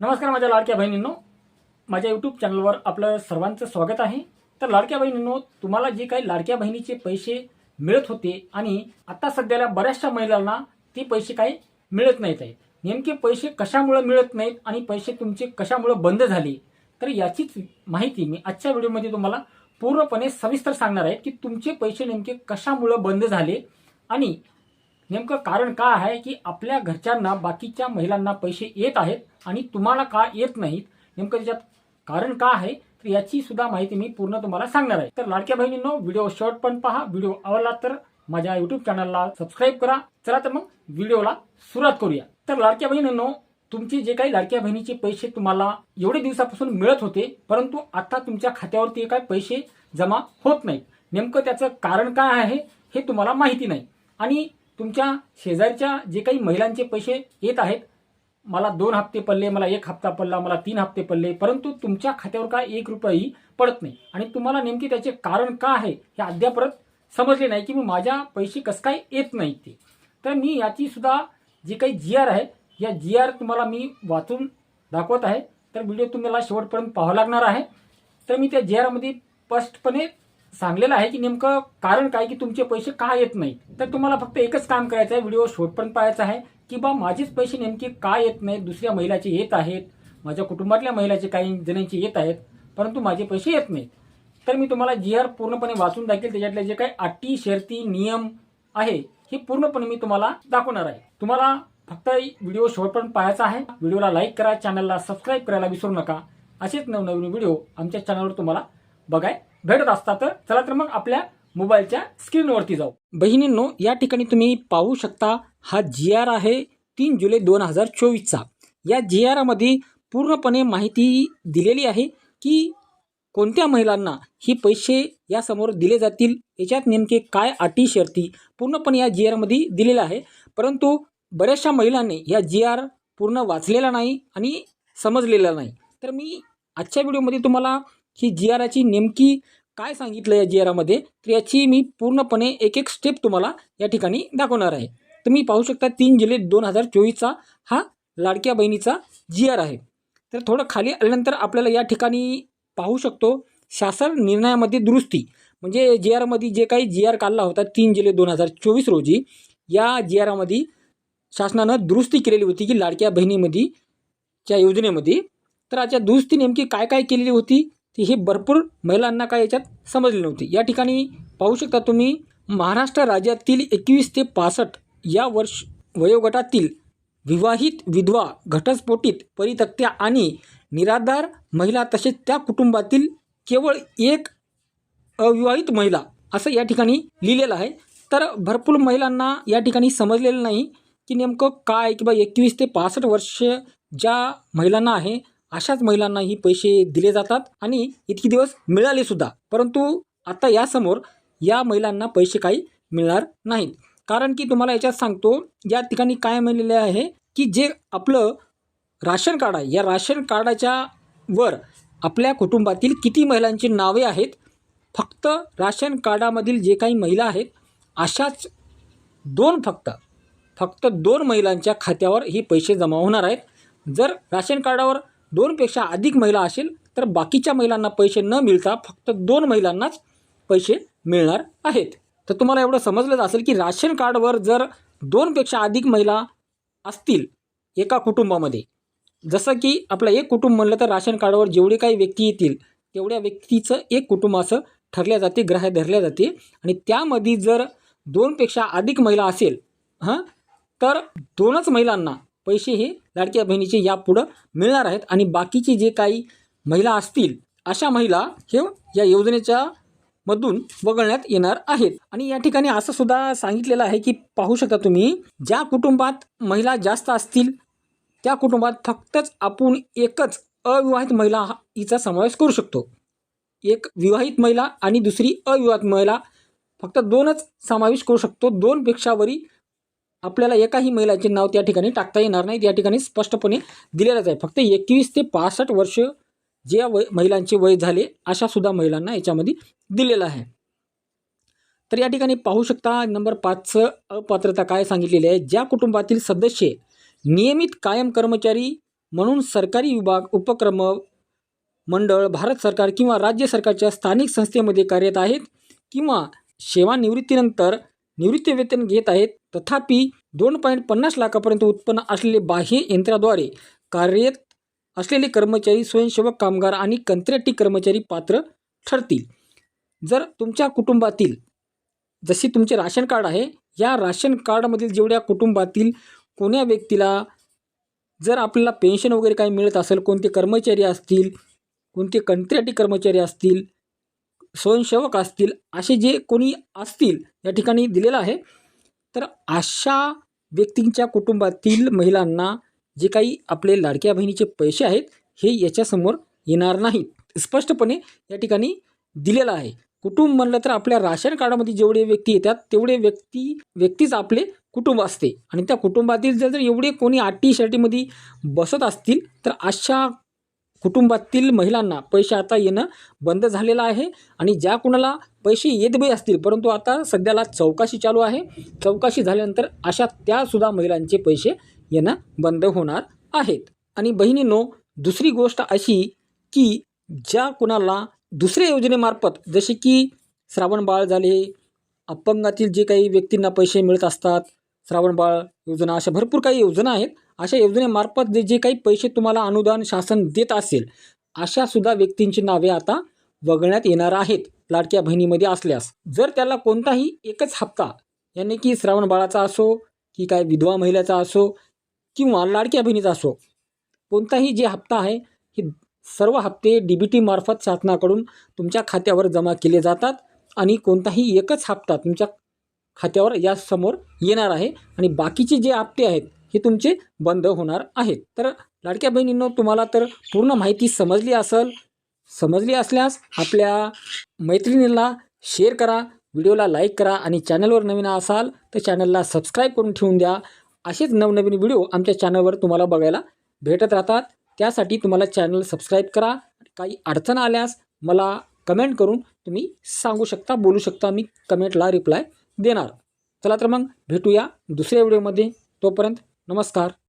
नमस्कार माझ्या लाडक्या बहिणींनो. माझ्या यूट्यूब चॅनलवर आपलं सर्वांचं स्वागत आहे. तर लाडक्या बहिणींनो तुम्हाला जे काही लाडक्या बहिणीचे पैसे मिळत होते आणि आता सध्याला बऱ्याचशा महिलांना ते पैसे काही मिळत नाहीत आहेत नेमके पैसे कशामुळे मिळत नाहीत आणि पैसे तुमचे कशामुळे बंद झाले? तर याचीच माहिती मी आजच्या व्हिडिओमध्ये तुम्हाला पूर्णपणे सविस्तर सांगणार आहे की तुमचे पैसे नेमके कशामुळे बंद झाले आणि नेमकं कारण काय आहे की आपल्या घरच्यांना बाकीच्या महिलांना पैसे येत आहेत आणि तुम्हाला का येत नाहीत? नेमकं त्याच्यात कारण का आहे? तर याची सुद्धा माहिती मी पूर्ण तुम्हाला सांगणार आहे. तर लाडक्या बहिणींनो व्हिडिओ शॉर्ट पण पहा. व्हिडिओ आवडला तर माझ्या युट्यूब चॅनलला सबस्क्राईब करा. चला तर मग व्हिडिओला सुरुवात करूया. तर लाडक्या बहिणींनो तुमचे जे काही लाडक्या बहिणीचे पैसे तुम्हाला एवढे दिवसापासून मिळत होते परंतु आता तुमच्या खात्यावरती काय पैसे जमा होत नाहीत. नेमकं त्याचं कारण काय आहे हे तुम्हाला माहिती नाही. आणि तुमच्या शेजारच्या जे काही महिलांचे पैसे येत आहेत मला दोन हप्ते पडले मला एक हप्ता पडला मला तीन हप्ते पडले परंतु तुमच्या खात्यावर काय एक रुपयाही पडत नाही. आणि तुम्हाला नेमके त्याचे कारण का आहे हे अद्यापरत समजले नाही की मी माझ्या पैसे कसं काय येत नाही ते. तर मी याची सुद्धा जे काही जी आर आहे या जी आर तुम्हाला मी वाचून दाखवत आहे. तर व्हिडिओ तुम्हाला शेवटपर्यंत पाहावा लागणार आहे. तर मी त्या जी आरमध्ये स्पष्टपणे सांगलेलं आहे की नेमकं कारण काय की तुमचे पैसे का येत नाहीत? तर तुम्हाला फक्त एकच काम करायचं आहे व्हिडिओ शॉर्टपर्यंत पाहायचा आहे की बा माझेच पैसे नेमके का येत नाहीत? दुसऱ्या महिलाचे येत आहेत माझ्या कुटुंबातल्या महिलाचे काही जणांचे येत आहेत परंतु माझे पैसे येत नाहीत. तर मी तुम्हाला जी आर पूर्णपणे वाचून दाखवेल त्याच्यातले जे काही अटी शर्ती नियम आहे हे पूर्णपणे मी तुम्हाला दाखवणार आहे. तुम्हाला फक्त व्हिडिओ शॉर्टपर्यंत पाहायचा आहे. व्हिडिओला लाईक करा चॅनलला सबस्क्राईब करायला विसरू नका. असेच नवनवीन व्हिडिओ आमच्या चॅनलवर तुम्हाला बघाय भेटत असतात तर चला तर मग आपल्या मोबाईलच्या स्क्रीनवरती जाऊ. बहिणींनो या ठिकाणी तुम्ही पाहू शकता हा जी आर आहे तीन जुलै दोन हजार चोवीसचा. या जी आरमध्ये पूर्णपणे माहिती दिलेली आहे की कोणत्या महिलांना ही पैसे यासमोर दिले जातील याच्यात नेमके काय अटी शर्ती पूर्णपणे या जी आरमध्ये दिलेलं आहे. परंतु बऱ्याचशा महिलांनी या जी आर पूर्ण वाचलेला नाही आणि समजलेला नाही. तर मी आजच्या व्हिडिओमध्ये तुम्हाला ही जी आराची नेमकी काय सांगितलं या जी आरमध्ये तर याची मी पूर्णपणे एक एक स्टेप तुम्हाला या ठिकाणी दाखवणार आहे. तुम्ही पाहू शकता तीन जुलै दोन हजार चोवीसचा हा लाडक्या बहिणीचा जी आर आहे. तर थोडं खाली आल्यानंतर आपल्याला या ठिकाणी पाहू शकतो शासन निर्णयामध्ये दुरुस्ती. म्हणजे जी आरमध्ये जे काही जी आर काढला होता तीन जुलै दोन हजार चोवीस रोजी या जी आरमध्ये शासनानं दुरुस्ती केलेली होती की लाडक्या बहिणीमध्ये च्या योजनेमध्ये. तर याच्या दुरुस्ती नेमकी काय काय केलेली होती? ती हे भरपूर महिलांना काय याच्यात समजली नव्हती. या ठिकाणी पाहू शकता तुम्ही महाराष्ट्र राज्यातील एकवीस ते पासष्ट या वर्ष वयोगटातील विवाहित विधवा घटस्फोटित परितक्त्या आणि निराधार महिला तसेच त्या कुटुंबातील केवळ एक अविवाहित महिला असं या ठिकाणी लिहिलेलं आहे. तर भरपूर महिलांना या ठिकाणी समजलेलं नाही की नेमकं काय किंवा एकवीस ते पासष्ट वर्ष ज्या महिलांना आहे अशाच महिलांना ही पैसे दिले जातात आणि इतके दिवस मिळाले सुद्धा. परंतु आता यासमोर या महिलांना पैसे काही मिळणार नाहीत. कारण की तुम्हाला याच्यात सांगतो या ठिकाणी काय म्हणलेले आहे की जे आपलं राशन कार्ड आहे या राशन कार्डाच्या वर आपल्या कुटुंबातील किती महिलांची नावे आहेत फक्त राशन कार्डामधील जे काही महिला आहेत अशाच दोन फक्त फक्त दोन महिलांच्या खात्यावर हे पैसे जमा होणार आहेत. जर राशन कार्डावर दोनपेक्षा अधिक महिला असेल तर बाकीच्या महिलांना पैसे न मिळता फक्त दोन महिलांनाच पैसे मिळणार आहेत. तर तुम्हाला एवढं समजलंच असेल की राशन कार्डवर जर दोनपेक्षा अधिक महिला असतील एका कुटुंबामध्ये जसं की आपलं एक कुटुंब म्हणलं तर राशन कार्डवर जेवढे काही व्यक्ती येतील तेवढ्या व्यक्तीचं एक कुटुंब असं ठरल्या जाते ग्राह्य धरल्या जाते. आणि त्यामध्ये जर दोनपेक्षा अधिक महिला असेल हां तर दोनच महिलांना पैसे हे लाडक्या बहिणीचे यापुढं मिळणार आहेत आणि बाकीचे जे काही महिला असतील अशा महिला हे या योजनेच्या मधून वगळण्यात येणार आहेत. आणि या ठिकाणी असं सुद्धा सांगितलेलं आहे की पाहू शकता तुम्ही ज्या कुटुंबात महिला जास्त असतील त्या कुटुंबात फक्तच आपण एकच अविवाहित महिला हा- हिचा समावेश करू शकतो. एक विवाहित महिला आणि दुसरी अविवाहित महिला फक्त दोनच समावेश करू शकतो. दोनपेक्षा वरी आपल्याला एकाही महिलाचे नाव त्या ठिकाणी टाकता येणार नाही. या ठिकाणी स्पष्टपणे दिलेलंच आहे. फक्त एकवीस ते पासष्ट वर्ष जे वय महिलांचे वय झाले अशा सुद्धा महिलांना याच्यामध्ये दिलेलं आहे. तर या ठिकाणी पाहू शकता नंबर पाचचं अपात्रता काय सांगितलेली आहे. ज्या कुटुंबातील सदस्य नियमित कायम कर्मचारी म्हणून सरकारी विभाग उपक्रम मंडळ भारत सरकार किंवा राज्य सरकारच्या स्थानिक संस्थेमध्ये कार्यरत आहेत किंवा सेवानिवृत्तीनंतर निवृत्ती वेतन घेत आहेत तथापि दोन पॉईंट पन्नास लाखापर्यंत उत्पन्न असलेले बाह्य यंत्राद्वारे कार्यरत असलेले कर्मचारी स्वयंसेवक कामगार आणि कंत्राटी कर्मचारी पात्र ठरतील. जर तुमच्या कुटुंबातील जशी तुमचे राशन कार्ड आहे या राशन कार्डमधील जेवढ्या कुटुंबातील कोण्या व्यक्तीला जर आपल्याला पेन्शन वगैरे काही मिळत असेल कोणते कर्मचारी असतील कोणते कंत्राटी कर्मचारी असतील स्वयंसेवक असतील असे जे कोणी असतील या ठिकाणी दिलेलं आहे तर अशा व्यक्तींच्या कुटुंबातील महिलांना जे काही आपले लाडक्या बहिणीचे पैसे आहेत हे याच्यासमोर येणार नाहीत. स्पष्टपणे या ठिकाणी दिलेलं आहे. कुटुंब म्हणलं तर आपल्या राशन कार्डामध्ये जेवढे व्यक्ती येतात तेवढे व्यक्ती व्यक्तीच आपले कुटुंब असते. आणि त्या कुटुंबातील जर जर एवढे कोणी आटी शर्टीमध्ये बसत असतील तर अशा कुटुंबातील महिलांना पैसे आता येणं बंद झालेलं आहे आणि ज्या कुणाला पैसे येत बी असतील परंतु आता सध्याला चौकशी चालू आहे. चौकशी झाल्यानंतर अशा त्यासुद्धा महिलांचे पैसे येणं बंद होणार आहेत. आणि बहिणींनो दुसरी गोष्ट अशी की ज्या कुणाला दुसऱ्या योजनेमार्फत जसे की श्रावण बाळ झाले अपंगातील जे काही व्यक्तींना पैसे मिळत असतात श्रावणबाळ योजना अशा भरपूर काही योजना आहेत. अशा योजनेमार्फत जे जे काही पैसे तुम्हाला अनुदान शासन देत असेल अशा सुद्धा व्यक्तींची नावे आता वगळण्यात येणार आहेत लाडक्या बहिणीमध्ये असल्यास. जर त्याला कोणताही एकच हप्ता याने की श्रावण बाळाचा असो की काय विधवा महिलेचा असो किंवा लाडक्या बहिणीचा असो कोणताही जे हप्ता आहे हे सर्व हप्ते डी बी टी मार्फत शासनाकडून तुमच्या खात्यावर जमा केले जातात. आणि कोणताही एकच हप्ता तुमच्या खात्यावर यासमोर येणार आहे आणि बाकीचे जे हप्ते आहेत हे तुमचे बंद होणार आहेत. तर लाडक्या बहिणींनो तुम्हाला तर पूर्ण माहिती समजली असेल. समजली असल्यास आपल्या मैत्रिणीला शेअर करा व्हिडिओला लाईक करा आणि चॅनलवर नवीन असाल तर चॅनलला सबस्क्राईब करून ठेवून द्या. असेच नवनवीन व्हिडिओ आमच्या चॅनलवर तुम्हाला बघायला भेटत राहतात. त्यासाठी तुम्हाला चॅनल सबस्क्राईब करा. काही अडचण आल्यास मला कमेंट करून तुम्ही सांगू शकता बोलू शकता. मी कमेंटला रिप्लाय देणार. चला तर मग भेटूया दुसऱ्या व्हिडिओमध्ये. तोपर्यंत नमस्कार.